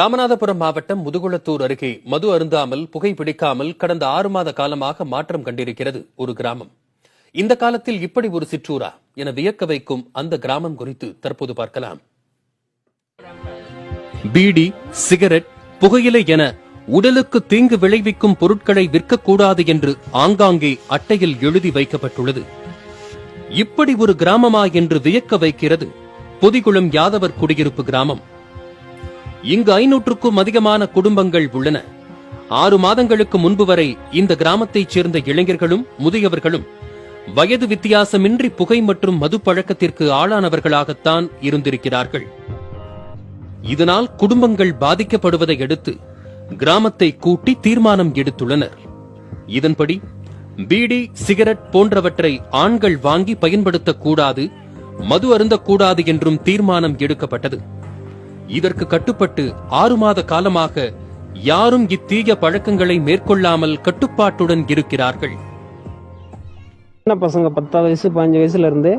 ராமநாதபுரம் மாவட்டம் முதுகுளத்தூர் அருகே மது அருந்தாமல் புகைப்பிடிக்காமல் கடந்த ஆறு மாத காலமாக மாற்றம் கண்டிருக்கிறது ஒரு கிராமம். இந்த காலத்தில் இப்படி ஒரு சிற்றூரா என வியக்க வைக்கும் அந்த கிராமம் குறித்து தற்போது பார்க்கலாம். பீடி சிகரெட் புகையிலை என உடலுக்கு தீங்கு விளைவிக்கும் பொருட்களை விற்கக்கூடாது என்று ஆங்காங்கே அட்டையில் எழுதி வைக்கப்பட்டுள்ளது. இப்படி ஒரு கிராமமா என்று வியக்க வைக்கிறது பொதிகுளம் யாதவர் குடியிருப்பு கிராமம். இங்கு ஐநூற்றுக்கும் அதிகமான குடும்பங்கள் உள்ளன. ஆறு மாதங்களுக்கு முன்பு வரை இந்த கிராமத்தைச் சேர்ந்த இளைஞர்களும் முதியவர்களும் வயது வித்தியாசமின்றி புகை மற்றும் மது பழக்கத்திற்கு ஆளானவர்களாகத்தான் இருந்திருக்கிறார்கள். இதனால் குடும்பங்கள் பாதிக்கப்படுவதை அடுத்து கிராமத்தை கூட்டி தீர்மானம் எடுத்துள்ளனர். இதன்படி பீடி சிகரெட் போன்றவற்றை ஆண்கள் வாங்கி பயன்படுத்தக்கூடாது மது அருந்தக்கூடாது என்றும் தீர்மானம் எடுக்கப்பட்டது. இதற்கு கட்டுப்பட்டு ஆறு மாத காலமாக யாரும் இத்தீய பழக்கங்களை மேற்கொள்ளாமல் கட்டுப்பாட்டுடன் இருக்கிறார்கள். சின்ன பசங்க பத்தாவது வயசு பதினஞ்சு வயசுல இருந்து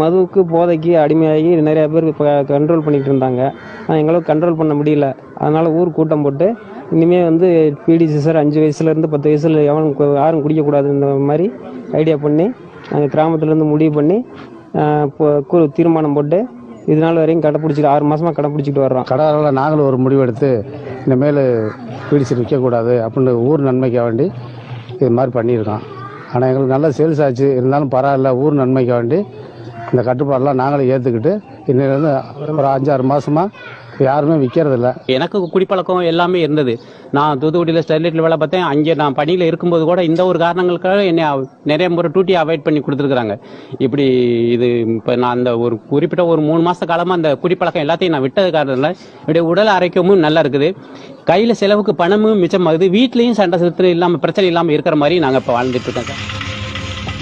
மதுவுக்கு போதைக்கு அடிமையாகி நிறைய பேர் இப்போ கண்ட்ரோல் பண்ணிட்டு இருந்தாங்க. ஆனால் எங்களால் கண்ட்ரோல் பண்ண முடியல. அதனால ஊர் கூட்டம் போட்டு இனிமே வந்து பிடி சார் அஞ்சு வயசுல இருந்து பத்து வயசுல எவன் யாரும் குடிக்கக்கூடாது இந்த மாதிரி ஐடியா பண்ணி நாங்கள் கிராமத்துலேருந்து முடிவு பண்ணி தீர்மானம் போட்டு இது நாள் வரையும் கடைப்பிடிச்சிட்டு ஆறு மாசமா கடைப்பிடிச்சிட்டு வர்றோம். கடையாளர்கள் நாங்களும் ஒரு முடிவெடுத்து இனிமேல் பிடிச்சிட்டு விற்கக்கூடாது அப்படின்னு ஊர் நன்மைக்காக வேண்டி இது மாதிரி பண்ணியிருக்கோம். ஆனால் எங்களுக்கு நல்ல சேல்ஸ் ஆச்சு. இருந்தாலும் பரவாயில்ல ஊர் நன்மைக்காக வேண்டி இந்த கட்டுப்பாடெல்லாம் நாங்களும் ஏற்றுக்கிட்டு இன்னிலேருந்து ஒரு அஞ்சாறு மாதமாக யாருமே விற்கிறதில்ல எனக்கு குடிப்பழக்கம் எல்லாமே இருந்தது. நான் தூத்துக்குடியில் ஸ்டெர்லைட்டில் வேலை பார்த்தேன். அங்கே நான் பணியில் இருக்கும்போது கூட இந்த ஒரு காரணங்களுக்காக என்னை நிறைய முறை டூட்டி அவாய்ட் பண்ணி கொடுத்துருக்குறாங்க. இப்படி இது இப்போ நான் அந்த ஒரு குறிப்பிட்ட ஒரு மூணு மாத காலமாக அந்த குடிப்பழக்கம் எல்லாத்தையும் நான் விட்டது காரணத்தில் என்னுடைய உடல் ஆரோக்கியமும் நல்லா இருக்குது. கையில் செலவுக்கு பணமும் மிச்சமாகுது வீட்லேயும் சண்டை சிறுத்தம் இல்லாமல் பிரச்சனை இல்லாமல் இருக்கிற மாதிரி நாங்கள் இப்போ வாழ்ந்துட்டு இருக்கோம் சார்.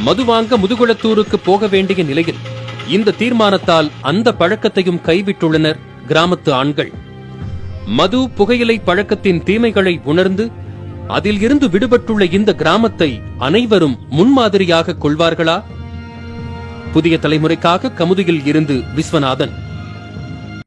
மது வாங்க முதுகுளத்தூருக்கு போக வேண்டிய நிலையில் இந்த தீர்மானத்தால் அந்த பழக்கத்தையும் கைவிட்டுள்ளனர் கிராமத்து ஆண்கள். மது புகையிலை பழக்கத்தின் தீமைகளை உணர்ந்து அதில் இருந்து விடுபட்டுள்ள இந்த கிராமத்தை அனைவரும் முன்மாதிரியாக கொள்வார்களா? புதிய தலைமுறைக்காக கமுதியில் இருந்து விஸ்வநாதன்.